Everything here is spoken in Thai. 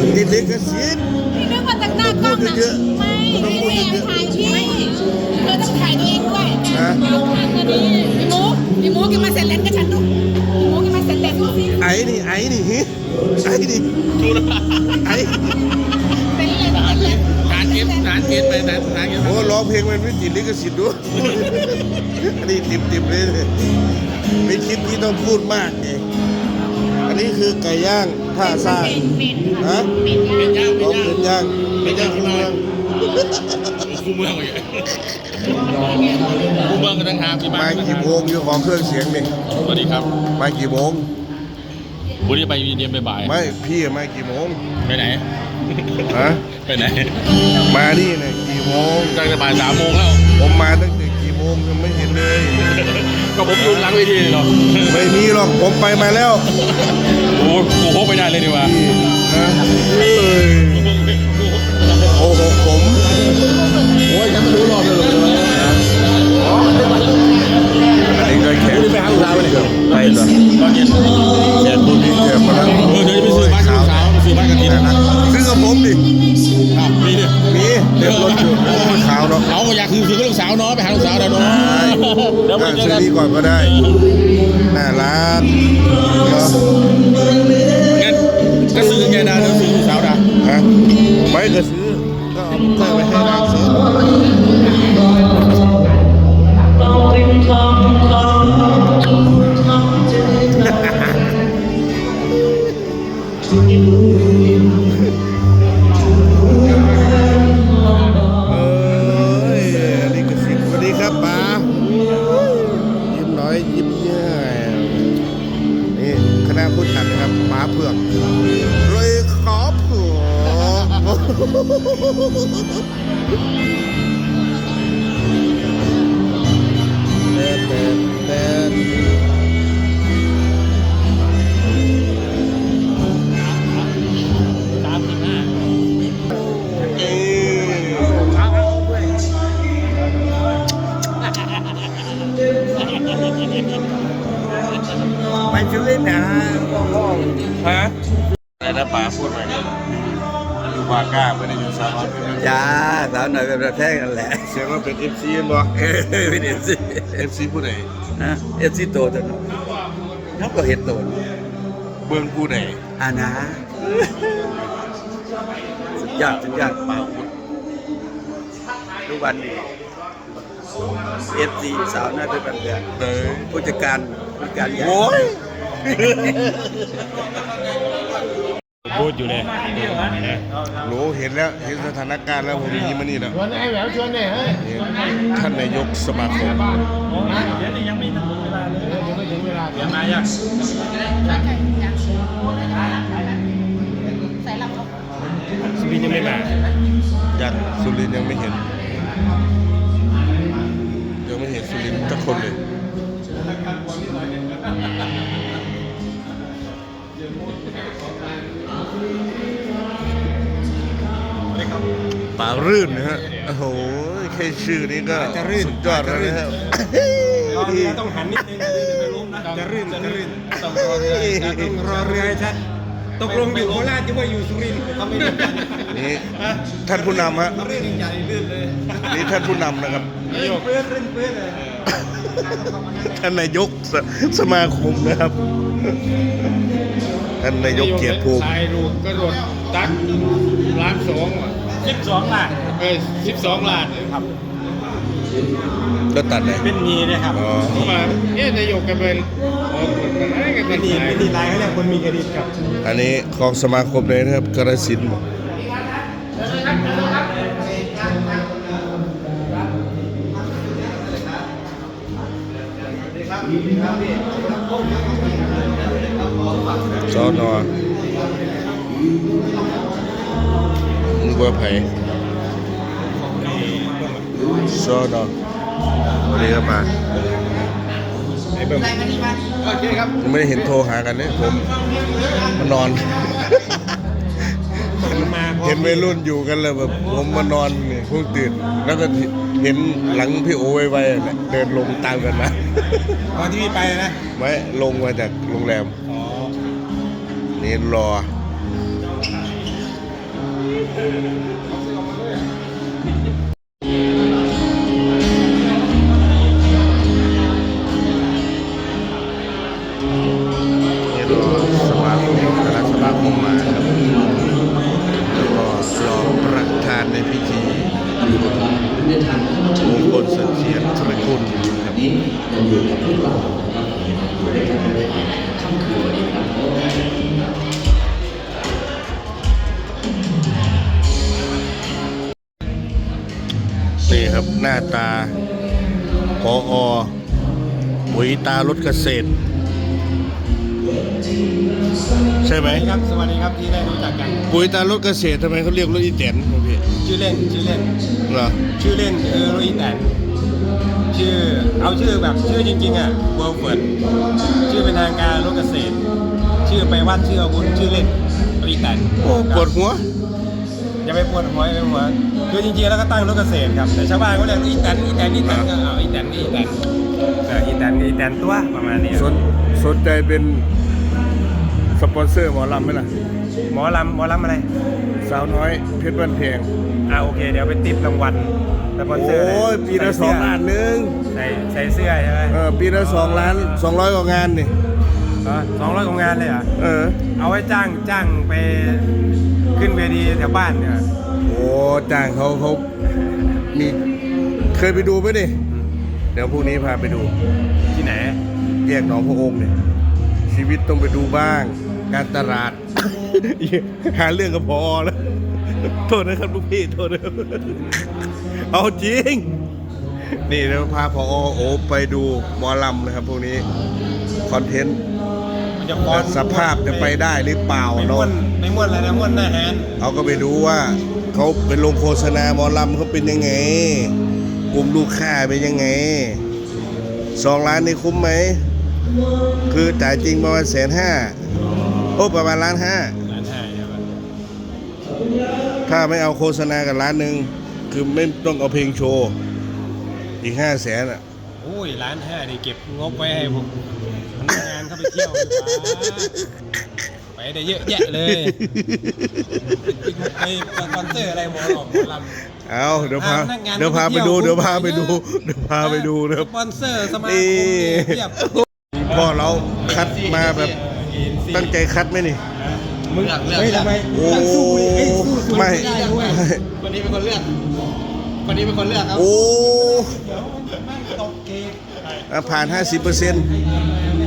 มันติดลิขสิทธิ์พี่นึกว่าจากหน้ากล้องนะเยอะไม่ไม่ต้องพูดไม่เยอะถ่ายพี่เธอต้องถ่ายตัวเองด้วยฮะพี่หมูพี่หมูกินมาเสร็จแล้วกับฉันดูพี่หมูกินมาเสร็จแล้วสิไอ้นี่ไอ้นี่ฮิไอ้นี่ไอ้เป็นเลยเป็นเลยฐานเก็บฐานเก็บไปฐานฐานเก็บโอ้ร้องเพลงมันไม่ติดลิขสิทธิ์ด้วยอันนี้ติดติดๆเลยไม่คิดที่ต้องพูดมากเองอั นนี้คือไก่ย่างท่าซ่าเป็นเป็นฮะเป็นย่างเป็นย่างร้เป็องนย่างเพลงย่างเป็นย่างที่เมืมาองคูเมืองเลยคูเมืองก็ตั้งหาที่มามากี่โมงอยู่ของเครื่องเสียงนี่สวัสดีครับมากี่โมงวันนี้ไปวีเดียมบ่ายไม่พี่มากี่โมงๆไปไหนฮะไปไหนมานี่เนี่ยกี่โมงตั้งแต่บ่ายสามโมงแล้วผมมาตั้งแต่ กี่โมงยังไม่เห็นเลย ก็ผมอยู่หลังเวทีเลยเนาะไม่มีหรอกผมไปมาแล้วโอ้โหโกหกไม่ได้เลยดีกว่าพี่นะเอ้ยโอ้โหผมโอ้ยฉันไม่รู้รอบเลยหรอกอันนี้ก็แขกไปหาลูกสาวไปเลยไปเหรอตอนเย็นแขกคนนี้แขกมาแล้วเออเดี๋ยวจะไปซื้อบ้านกับลูกสาวไปซื้อบ้านกับทีนะซื้อกับผมดิครับนี่ดิมีเต็มรถอยู่โอ้ยขาว เนาะเอาอยากคือซื้อกับลูกสาวเนาะไปหาลูกสาวเดี๋ยวเนาะได้เดี๋ยวไปอะเจอซื้อกันนี่ก่อนก็ได้น่ารักเนาะงั้นก็ซื้อแกดาเดี๋ยวซื้อลูกสาวดาฮะไม่ก็ซื้อก็เอาเตอร์ไปให้นางซื้อ นี่คณะพุทธกันนะครับหมาเผือกเลยขอเผือกแต่แต่แต่ จุลินนะฮะอะไรนะป๋าพูดไปอยู่วาก้าไม่ได้อยู่ซาลอนจ้าสาวหน่อยเป็นประเทศกันแหละเสียงว่าเป็นเอฟซีบ่เออเป็นเอฟซีเอฟซีผู้ใดนะเอฟซีโตตัวนึงเขาก็เห็นโตนเบื้องผู้ใดอานะสุดยอดสุดยอดป๋าอุดทุกวันนี้เอฟซีสาวหน้าเป็นประเทศเด้อผู้จัดการผู้จัดการใหญ่โอ้ย พูดอยู่เลยรู้เห็นแล้วเห็นสถานการณ์แล้วผมยิ้มมานี่แล้วชวนไอ้แหววชวนเนี่ยเฮ้ยเห็นท่านนายกสมาคมเดี๋ยวนี้ยังไม่ถึงเวลาเลยยังไม่ถึงเวลาเดี๋ยวมายังใส่ลำเขาสุรินยังไม่มายังสุรินทร์ยังไม่เห็น ป่ารื่นนะฮะ โอ้โห แค่ชื่อนี้ก็สุดยอดแล้วนะครับต้องหันนิดนึงไม่ล้มนะจะรื่นจะรื่นต้องรอเรือต้องรอเรือให้ชัดตกลงอยู่โคราชจะว่าอยู่สุรินทร์เขาไม่รู้กันนี่ท่านผู้นำฮะรื่นใหญ่ลื่นเลยนี่ท่านผู้นำนะครับรื่นเปื้อนรื่นเปื้อนเลยท่านนายกสสมาคมนะครับ ท่านนายกเกียรติภูมิถ่ายรูปกระโดดตักล้านสองอะสิบสองล้านเอ้ยสิบสองล้านครับก็ตัดไหนเป็นมีนะครับอ๋อเข้ามาเอ๊ะนายกกันเป็นโอ้คนกันอะไรกันเป็เป็นนมีสายเป็นมีลายเขาเรียกคนมีเครดิตครับ อันนี้ของสมาคมเลยนะครับกระสินธุ์ สอนอมึงว่าไผสอนอวันนี้ก็มาไอ้เบิ้มโอเคครับยังไม่ได้เห็นโทรหากันเนี่ยผมมานอนมันมาพอเห็นวัยรุ่นอยู่กันเลยแบบผมมานอนเนี่ยเพิ่งตื่น แล้วก็เห็นหลังพี่โอไวๆเนี่ยเดินลงตามกันมาตอนที่พี่ไปนะ ไม่ลงมาจากโรงแรมอ๋อ นี่รอ นี่รอสมาคมคณะสมาคมมาครับแล้วก็รอประธานในพิธีมงคลเสถียรตระกุลครับนี่ครับ หน้าตาพออปุ๋ยตารถเกษตร ใช่ไหมครับสวัสดีครับที่ได้รู้จักกันปุ๋ยตารถเกษตรทำไมเขาเรียกรถอีแตนครับพี่ชื่อเล่นชื่อเล่นเหรอชื่อเล่นคือโรอีแตนชื่อเอาชื่อแบบชื่อจริงๆอะเวิร์เฟิร์ดชื่อเป็นทางการรถเกษตร ชื่อไปวัดชื่ออาวุธชื่อเล่นโรอีแตนโอ้ปวดหัว อย่าไปปวดหัวอย่าไปปวดหัวคือจริงๆแล้วก็ตั้งรถเกษตรครับแต่ชาวบ้านก็เรียกอีแตนอีแตนอีแตนก็เอาอีแตนอีแตนเอออีแตนอีแตนตัวประมาณนี้สนสนใจเป็นสปอนเซอร์หมอลำไหมล่ะหมอลำหมอลำอะไรสาวน้อยเพชรบ้านเพงอ่าโอเค เดี๋ยวไปติดรางวัลสปอนเซอร์เลโอ้ยปีละสองล้านหนึ่งใส่ใส่เสื้อใช่ไหมเออปีละสองล้านสองร้อยกว่างานนี่ สองร้อยกว่างานเลยเหรอเออ เอาไว้จ้างจ้างไปขึ้นเวทีแถวบ้านเนี่ย โอ้จ้างเขาเขามีเคยไปดูไหมดิเดี๋ยวพรุ่งนี้พาไปดู ที่ไหน แยกหนองพระองค์เนี่ยชีวิตต้องไปดูบ้าง การตลาด หาเรื่องกับพอแล้ว โทษนะครับลูกพี่ โทษนะครับเอาจริง นี่เราพาพอโอไปดูหมอลำนะครับพวกนี้ คอนเทนต์มัน จะฟ้อนสภาพจะไปได้หรือเปล่าไม่ม้เนาะวนไม่ม้วนอะไรนะม้วนหน้าแฮนเอาก็ไปดูว่าเขาเป็นลงโฆษณาหมอลำเขาเป็นยังไง กลุ่มลูกค้าเป็นยังไงสองล้านนี่คุ้มไหม คือจ่ายจริงประมาณแสนห้าโอ้ประมาณล้านห้าร้านไทยใช่ปะถ้าไม่เอาโฆษณากับล้านหนึ่งคือไม่ต้องเอาเพลงโชว์ อีกห้าแสนอะ โอ้ยร้านห้านี่เก็บงบไว้ให้ผม พนักงานเข้าไปเที่ยวดีกว่าไปได้เยอะแยะเลยไอ้สปอนเซอร์อะไรหมอหลอกหมอลำ เอาเดี๋ยวพาอะพนักงานเดี๋ยวพาไปดูก็ไปเที่ยวเดี๋ยวพาไปดูปุ๊บเดี๋ยวพาไปดูนะครับสปอนเซอร์สมาคมนี่เพียบ พ่อเราคัดมาแบบ ตั้งใจคัดไหมนี่ มึงเฮ้ยทำไมโอ้ตั้งสู้ดิเอ้ยสู้สู้ไม่ ได้ด้วยคนนี้เป็นคนเลือก คนนี้เป็นคนเลือกครับ โอ้เดี๋ยวแม่งตกเกมอะผ่าน 50%เ